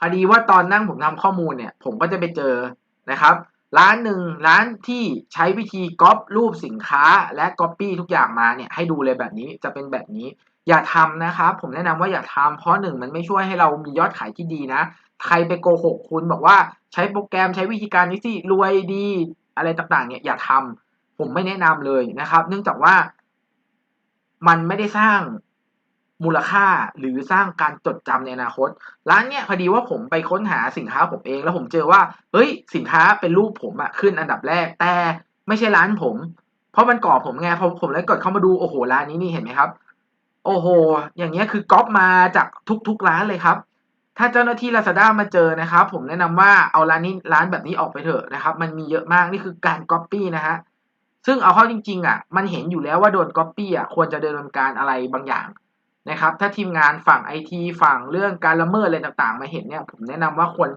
พอดีว่าตอนนั่งผมทำข้อมูลเนี่ย ผมก็จะไปเจอนะครับ ร้านหนึ่งร้านที่ใช้วิธีก๊อปรูปสินค้าและก๊อปปี้ทุกอย่างมาเนี่ยให้ดูเลยแบบนี้จะเป็นแบบนี้ อย่าทำนะครับ ผมแนะนำว่าอย่าทำเพราะหนึ่งมันไม่ช่วยให้เรามียอดขายที่ดีนะ ใครไปโกหกคุณบอกว่าใช้โปรแกรมใช้วิธีการนี้สิรวยดีอะไรต่างๆ เนี่ยอย่าทำผมไม่แนะนำเลยนะครับ เนื่องจากว่ามันไม่ได้สร้าง มูลค่าหรือสร้างการจดจำในอนาคต ร้านเนี้ยพอดีว่าผมไปค้นหาสินค้าผมเอง แล้วผมเจอว่า เฮ้ย สินค้าเป็นรูปผมอะขึ้นอันดับแรก แต่ไม่ใช่ร้านผม เพราะมันกรอบผมไงพอผมเลยกดเข้ามาดู โอ้โห ร้านนี้นี่เห็นไหมครับ โอ้โห อย่างเงี้ยคือก๊อปมาจากทุกๆร้านเลยครับ ถ้าเจ้าหน้าที่ Lazada มาเจอนะครับ ผมแนะนำว่าเอาร้านนี้ร้านแบบนี้ออกไปเถอะนะครับ มันมีเยอะมาก นี่คือการก๊อปปี้นะฮะ ซึ่งเอาเข้าจริง ๆ อะ มันเห็นอยู่แล้วว่าโดนก๊อปปี้อะ ควรจะดำเนินการอะไรบางอย่าง นะครับ ถ้าทีมงานฝั่งไอทีฝั่งเรื่องการละเมิดอะไรต่างๆ มาเห็นเนี่ยผมแนะนำว่าควร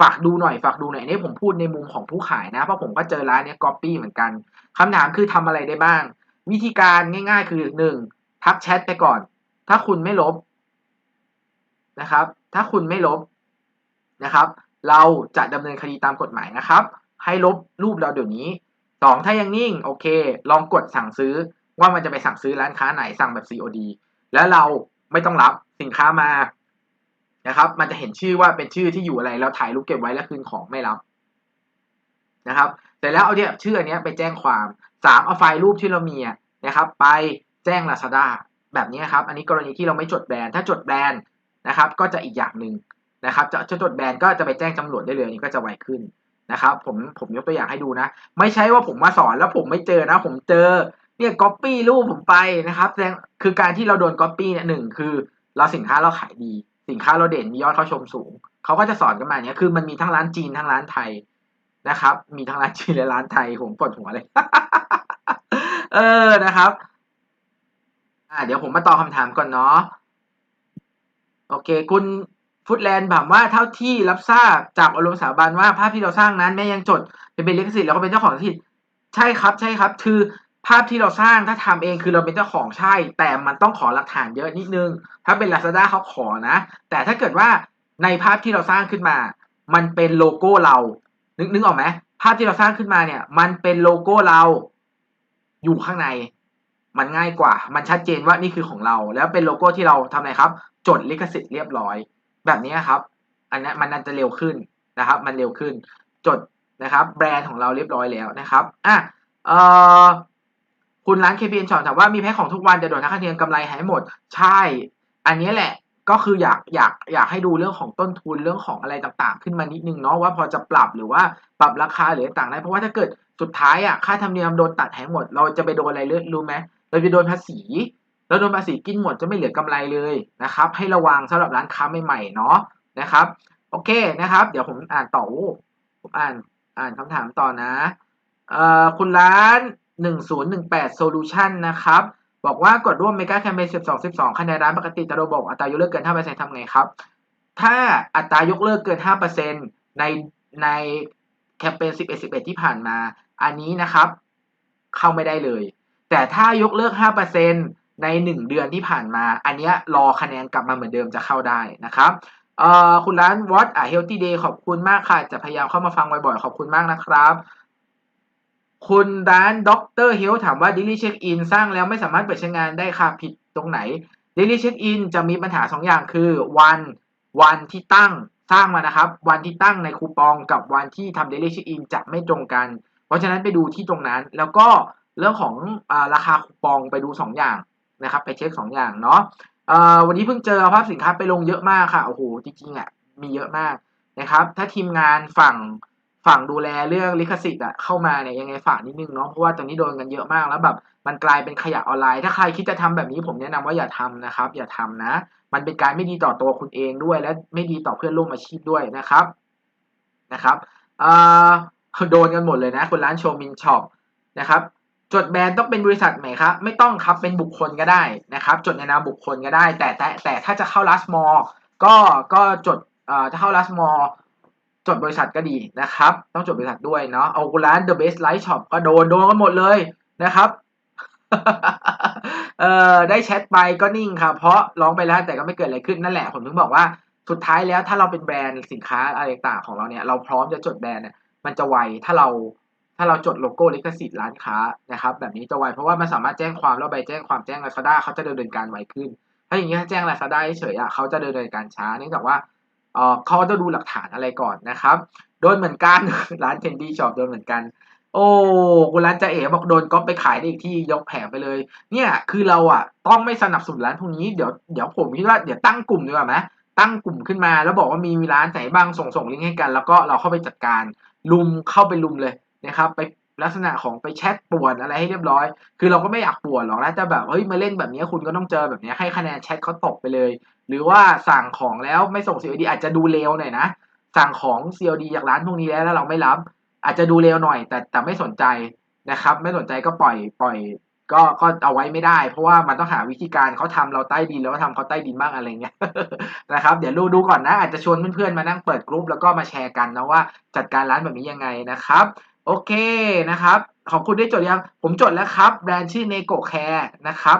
ฝากดูหน่อยฝากดูหน่อยนี่ผมพูดในมุมของผู้ขายนะ เพราะผมก็เจอร้านเนี้ยก๊อปปี้เหมือนกันคำถามคือทำอะไรได้บ้าง วิธีการง่าย ๆ คือหนึ่งทักแชทไปก่อน ถ้าคุณไม่ลบนะครับ ถ้าคุณไม่ลบนะครับ เราจะดำเนินคดีตามกฎหมายนะครับ ให้ลบรูปเราเดี๋ยวนี้สองถ้ายังนิ่งโอเค ลองกดสั่งซื้อว่ามันจะไปสั่งซื้อร้านค้าไหนสั่งแบบ COD แล้วเราไม่ต้องรับสินค้ามานะครับ มันจะเห็นชื่อว่าเป็นชื่อที่อยู่อะไรแล้วถ่ายรูปเก็บไว้แล้วคืนของไม่รับนะครับเสร็จแล้วเอาเนี่ยชื่ออันนี้ไปแจ้งความสามเอาไฟล์รูปที่เรามีนะครับ ไปแจ้ง Lazada แบบนี้ครับ อันนี้กรณีที่เราไม่จดแบรนด์ถ้าจดแบรนด์นะครับ ก็จะอีกอย่างหนึ่งนะครับจะจะจดแบรนด์ก็จะไปแจ้งตำรวจได้เลยนนี้ก็จะไวขึ้นนะครับ ผมผมยกตัวอย่างให้ดูนะ ไม่ใช่ว่าผมมาสอนแล้วผมไม่เจอนะ ผมเจอ เนี่ยก๊อปปี้รูปผมไปนะครับแสดงคือการที่เราโดนก๊อปปี้เนี่ยหนึ่งคือ เราสินค้าเราขายดี สินค้าเราเด่นมียอดเข้าชมสูง เขาก็จะสอนกันมาเนี่ยคือมันมีทั้งร้านจีนทั้งร้านไทยนะครับ มีทั้งร้านจีนและร้านไทยผมปวดหัวเลย เออนะครับ อ่า เดี๋ยวผมมาตอบคำถามก่อนเนาะโอเค คุณฟุตแลนด์ถามว่าเท่าที่รับทราบจากอารมณ์สาบันว่าภาพที่เราสร้างนั้นแม้ยังจดเป็นลิขสิทธิ์แล้วก็เป็นเจ้าของลิขสิทธิ์ใช่ครับ ใช่ครับ คือ ภาพที่เราสร้างถ้าทำเองคือเราเป็นเจ้าของใช่ แต่มันต้องขอหลักฐานเยอะนิดนึง ถ้าเป็น Lazada เขาขอนะ แต่ถ้าเกิดว่าในภาพที่เราสร้างขึ้นมา มันเป็นโลโก้เรา นึกนึกออกไหมภาพที่เราสร้างขึ้นมาเนี่ย มันเป็นโลโก้เราอยู่ข้างใน มันง่ายกว่า มันชัดเจนว่านี่คือของเรา แล้วเป็นโลโก้ที่เราทำอะไรครับ จดลิขสิทธิ์เรียบร้อย แบบนี้ครับ อันนี้มันน่าจะเร็วขึ้นนะครับ มันเร็วขึ้น จดนะครับ แบรนด์ของเราเรียบร้อยแล้วนะครับ อะ เอ่อ คุณร้าน KPN ช็อถามว่ามีแพ็คของทุกวันจะโดนทักคะเทียนกำไรหายหมด ใช่ อันนี้แหละก็คืออยากอยากอยากให้ดูเรื่องของต้นทุนเรื่องของอะไรต่างๆ ขึ้นมานิดนึงเนาะว่าพอจะปรับหรือว่าปรับราคาหรือต่างได้เพราะว่าถ้าเกิดสุดท้ายอะค่าธรรมเนียมโดนตัดหายหมด เราจะไปโดนอะไรเลือรู้ไหมเราจะโดนภาษีแล้วโดนภาษีกินหมดจะไม่เหลือกำไรเลยนะครับ ให้ระวังสำหรับร้านค้าใหม่ๆเนาะนะครับโอเคนะครับ เดี๋ยวผมอ่านต่อผมอ่านอ่านคำถามต่อนะเอ่อคุณร้าน 1018 Solution นะครับ บอกว่ากดร่วมเมกาแคมเปญ12 12 คะแนนร้านปกติแต่ระบบอัตรายกเลิกเกิน 5%ทำไงครับ ถ้าอัตรายกเลิกเกิน 5%ในในแคมเปญ11 11 ที่ผ่านมา อันนี้นะครับ เข้าไม่ได้เลย แต่ถ้ายกเลิก 5%ใน 1 เดือนที่ผ่านมา อันนี้รอคะแนนกลับมาเหมือนเดิมจะเข้าได้นะครับเอ่อคุณร้าน What a Healthy Day ขอบคุณมากค่ะ จะพยายามเข้ามาฟังบ่อยๆ ขอบคุณมากนะครับ คุณร้านด็อกเตอร์เฮลถามว่า Daily Check In สร้างแล้วไม่สามารถเปิดใช้งานได้ค่ะผิดตรงไหน Daily Check In จะมีปัญหา 2 อย่างคือวันวันที่ตั้งสร้างมานะครับ วันที่ตั้งในคูปองกับวันที่ทำ Daily Check In จะไม่ตรงกัน เพราะฉะนั้นไปดูที่ตรงนั้น แล้วก็เรื่องของอราคาคูปองไปดู 2 อย่างนะครับ ไปเช็ค 2 อย่างเนาะวันนี้เพิ่งเจอภาพสินค้าไปลงเยอะมากค่ะโอ้โหจริงๆอะมีเยอะมากนะครับ ถ้าทีมงานฝั่ง ฝั่งดูแลเรื่องลิขสิทธิ์อะเข้ามาเนี่ยยังไงฝากนิดนึงเนาะเพราะว่าตอนนี้โดนกันเยอะมากแล้วแบบมันกลายเป็นขยะออนไลน์ ถ้าใครคิดจะทำแบบนี้ผมแนะนำว่าอย่าทำนะครับ อย่าทำนะ มันเป็นการไม่ดีต่อตัวคุณเองด้วย และไม่ดีต่อเพื่อนร่วมอาชีพด้วยนะครับนะครับเอ่าโดนกันหมดเลยนะคนร้านโชมินช็อปนะครับจดแบรนด์ต้องเป็นบริษัทไหนครับไม่ต้องครับเป็นบุคคลก็ได้นะครับ จดในนามบุคคลก็ได้ แต่แต่แต่ถ้าจะเข้าลัสมอก็ก็จดเอ่อถ้าเข้าลัสมอ จดบริษัทก็ดีนะครับ ต้องจดบริษัทด้วยเนาะเอาร้าน The Best Light Shop ก็โดนโดนกันหมดเลยนะครับเอ่อได้แชทไปก็นิ่งครับเพราะร้องไปแล้วแต่ก็ไม่เกิดอะไรขึ้นนั่นแหละผมถึงบอกว่าสุดท้ายแล้วถ้าเราเป็นแบรนด์สินค้าอะไรต่างของเราเนี่ย เราพร้อมจะจดแบรนด์เนี่ยมันจะไวถ้าเราถ้าเราจดโลโก้ลิขสิทธิ์ร้านค้านะครับ แบบนี้จะไวเพราะว่ามันสามารถแจ้งความแล้วใบแจ้งความแจ้ง Lazada เขาจะดำเนินการไวขึ้น ถ้าอย่างนี้ถ้าแจ้ง Lazada เฉยๆอะเขาจะดำเนินการช้าเนื่องจากว่า เออเขาจะดูหลักฐานอะไรก่อนนะครับ โดนเหมือนกัน ร้านเทนดี้ช็อปโดนเหมือนกัน โอ้คุณร้านจะเอ๋บอกโดนก๊อปไปขายได้อีกที่ยกแผงไปเลย เนี่ยคือเราอะต้องไม่สนับสนุนร้านพวกนี้เดี๋ยวเดี๋ยวผมคิดว่าเดี๋ยวตั้งกลุ่มดีกว่าไหมตั้งกลุ่มขึ้นมาแล้วบอกว่ามีร้านไหนบ้างส่งส่งลิงก์ให้กัน แล้วก็เราเข้าไปจัดการลุมเข้าไปลุมเลยนะครับ ไป ลักษณะของไปแชทป่วนอะไรให้เรียบร้อย คือเราก็ไม่อยากป่วนหรอกนะแต่แบบเฮ้ยมาเล่นแบบนี้คุณก็ต้องเจอแบบนี้ให้คะแนนแชทเขาตกไปเลย หรือว่าสั่งของแล้วไม่ส่ง COD อาจจะดูเร็วหน่อยนะสั่งของ COD จากร้านพวกนี้แล้วแล้วเราไม่รับ อาจจะดูเร็วหน่อย แต่แต่ไม่สนใจนะครับ ไม่สนใจก็ปล่อยปล่อยก็ก็เอาไว้ไม่ได้ เพราะว่ามันต้องหาวิธีการเขาทำเราใต้ดินแล้วก็ทำเขาใต้ดินบ้างอะไรเงี้ยนะครับเดี๋ยวดูดูก่อนนะอาจจะชวนเพื่อนๆมานั่งเปิดกลุ่มแล้วก็มาแชร์กันนะว่าจัดการร้านแบบนี้ยังไงนะครับ โอเคนะครับ ขอบคุณได้จดยัง ผมจดแล้วครับแบรนด์ชื่อเนโกแคร์นะครับ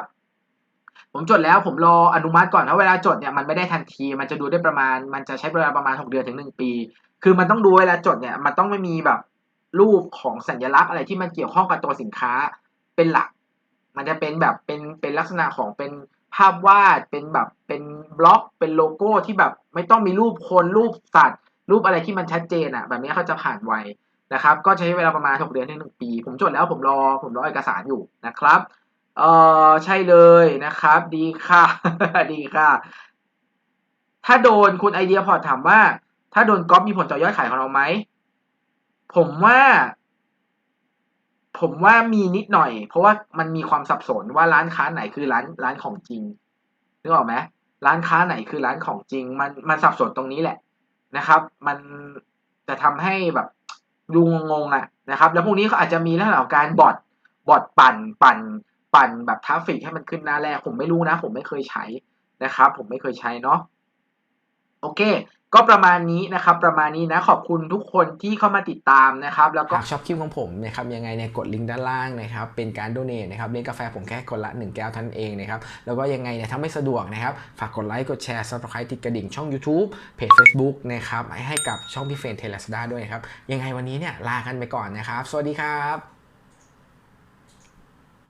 ผมจดแล้วผมรออนุมัติก่อนนะเวลาจดเนี่ยมันไม่ได้ทันที มันจะดูได้ประมาณ มันจะใช้เวลาประมาณหกเดือนถึงหนึ่งปี คือมันต้องดูเวลาจดเนี่ยมันต้องไม่มีแบบรูปของสัญลักษณ์อะไรที่มันเกี่ยวข้องกับตัวสินค้าเป็นหลัก มันจะเป็นแบบเป็นเป็นลักษณะของเป็นภาพวาดเป็นแบบเป็นบล็อกเป็นโลโก้ที่แบบไม่ต้องมีรูปคนรูปสัตว์ รูปอะไรที่มันชัดเจนอะ แบบนี้เขาจะผ่านไว นะครับ ก็ใช้เวลาประมาณหกเดือนถึงหนึ่งปี ผมจดแล้วผมรอผมรอเอกสารอยู่นะครับ เออใช่เลยนะครับ ดีค่ะ ดีค่ะ ถ้าโดนคุณไอเดียพอร์ถามว่า ถ้าโดนก๊อปมีผลต่อยอดขายของเราไหม ผมว่า ผมว่ามีนิดหน่อย เพราะว่ามันมีความสับสนว่าร้านค้าไหนคือร้านร้านของจริงนึกออกไหมร้านค้าไหนคือร้านของจริง มันมันสับสนตรงนี้แหละนะครับ มันจะทำให้แบบ ดูงงๆอะนะครับ แล้วพวกนี้เขาอาจจะมีลักษณะของการบอทบอทปั่นปั่น ปั่นแบบทราฟฟิกให้มันขึ้นหน้าแรกผมไม่รู้นะ ผมไม่เคยใช้นะครับ ผมไม่เคยใช้เนาะโอเค ก็ประมาณนี้นะครับ ประมาณนี้นะขอบคุณทุกคนที่เข้ามาติดตามนะครับ แล้วก็ชอบคลิปของผมนะครับยังไงเนี่ยกดลิงก์ด้านล่างนะครับเป็นการโดเน a นะครับเลี้ยงกาแฟผมแค่คนละ 1 แก้วท่านเองนะครับแล้วก็ยังไงเนี่ยถ้าไม่สะดวกนะครับฝากกดไลค์กดแชร์ subscribe ติดกระดิ่งช่อง YouTube เพจ Facebook นะครับให้กับช่องพี่เฟรนเทเลสดาด้วยนะครับยังไงวันนี้เนี่ยลากันไปก่อนนะครับ สวัสดีครับ